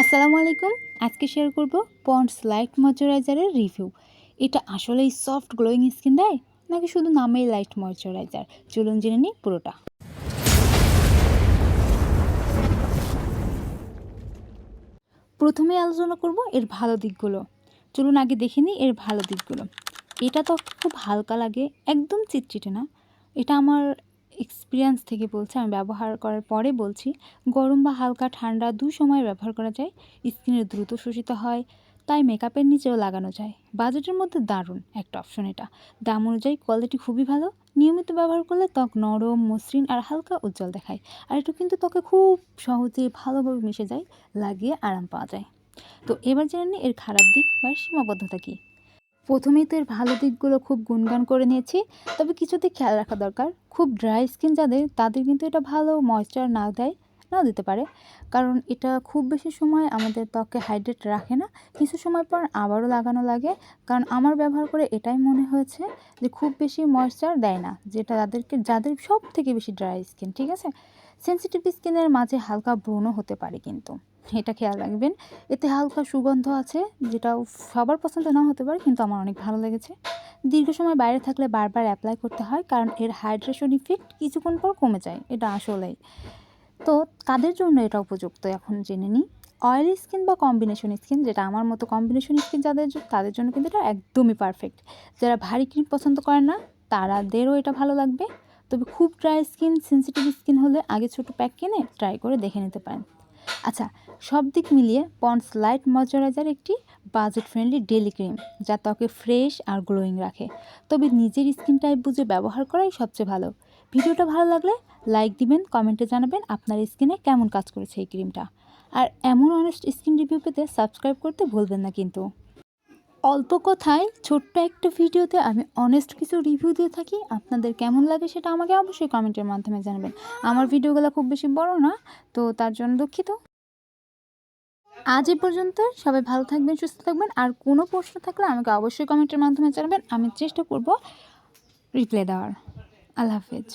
আসসালামু আলাইকুম। আজকে শেয়ার করব পন্ডস লাইট ময়শ্চারাইজারের রিভিউ এটা আসলেই সফট গ্লোয়িং স্কিন দেয়, নাকি শুধু নামেই লাইট ময়শ্চারাইজার চলুন জেনে নিই পুরোটা। প্রথমে আলোচনা করব এর ভালো দিকগুলো। চলুন আগে দেখে নিই এর ভালো দিকগুলো। এটা তো খুব হালকা লাগে, একদম চিটচিটে না। এটা আমার এক্সপিরিয়েন্স থেকে বলছি, আমি ব্যবহার করার পরে বলছি, গরম বা হালকা ঠান্ডা দু সময় ব্যবহার করা যায় স্কিনে দ্রুত শোষিত হয়, তাই মেকআপের নিচেও লাগানো যায়। বাজেটের মধ্যে দারুণ, একটা অপশন এটা। দাম অনুযায়ী কোয়ালিটি খুবই ভালো, নিয়মিত ব্যবহার করলে ত্বক নরম, মসৃণ আর হালকা উজ্জ্বল দেখায়। আর একটু কিন্তু ত্বকে খুব সহজে ভালোভাবে মিশে যায়, লাগিয়ে আরাম পাওয়া যায়। তো এবার জেনে নিই এর খারাপ দিক বা সীমাবদ্ধতা কী? প্রথমেই তো এর ভালো দিকগুলো খুব গুণগান করে নিয়েছি, তবে কিছু দিক খেয়াল রাখা দরকার। খুব ড্রাই স্কিন যাদের, তাদের কিন্তু এটা ভালো ময়েশ্চার না দেয়, নাও দিতে পারে। কারণ এটা খুব বেশি সময় আমাদের ত্বককে হাইড্রেট রাখে না, কিছু সময় পর আবারও লাগানো লাগে। কারণ আমার ব্যবহার করে এটাই মনে হয়েছে যে খুব বেশি ময়েশ্চার দেয় না, যেটা তাদেরকে, যাদের সব থেকে বেশি ড্রাই স্কিন ঠিক আছে? সেন্সিটিভ স্কিনের মাঝে হালকা ব্রণও হতে পারে কিন্তু। এটা খেয়াল রাখবেন। এতে হালকা সুগন্ধ আছে যেটা সবার পছন্দ না হতে পারে, কিন্তু আমার অনেক ভালো লেগেছে। দীর্ঘ সময় বাইরে থাকলে বারবার অ্যাপ্লাই করতে হয়, কারণ এর হাইড্রেশন ইফেক্ট কিছুক্ষণ পর কমে যায়, এটা আসলেই। তো কাদের জন্য এটা উপযুক্ত এখন জেনে নিই। অয়েলি স্কিন বা কম্বিনেশন স্কিন যেটা আমার মতো কম্বিনেশন স্কিন যাদের তাদের জন্য কিন্তু এটা একদমই পারফেক্ট যারা ভারী ক্রিম পছন্দ করে না, তারাদেরও এটা ভালো লাগবে। তবে খুব ড্রাই স্কিন সেন্সিটিভ স্কিন হলে আগে ছোটো প্যাক কিনে ট্রাই করে দেখে নিতে পারেন। আচ্ছা সব দিক মিলিয়ে পন্ডস লাইট ময়শ্চারাইজার একটি বাজেট ফ্রেন্ডলি ডেলি ক্রিম, যা ত্বকে ফ্রেশ আর গ্লোয়িং রাখে। তবে নিজের স্কিন টাইপ বুঝে ব্যবহার করাই সবচেয়ে ভালো। ভিডিওটা ভালো লাগলে লাইক দিবেন, কমেন্টে জানাবেন আপনার স্কিনে কেমন কাজ করেছে এই ক্রিমটা। আর এমন অনেস্ট স্কিন রিভিউ পেতে সাবস্ক্রাইব করতে ভুলবেন না কিন্তু। অল্প কথায় ছোট্ট একটা ভিডিওতে আমি অনেস্ট কিছু রিভিউ দিয়ে থাকি। আপনাদের কেমন লাগে সেটা আমাকে অবশ্যই কমেন্টের মাধ্যমে জানাবেন। আমার ভিডিওগুলো খুব বেশি বড় না, তো তার জন্য দুঃখিত। আজ এ পর্যন্ত সবাই ভালো থাকবেন, সুস্থ থাকবেন, আর কোনো প্রশ্ন থাকলে আমাকে অবশ্যই কমেন্টের মাধ্যমে জানাবেন। আমি চেষ্টা করব রিপ্লাই দেওয়ার। আল্লাহ হাফেজ।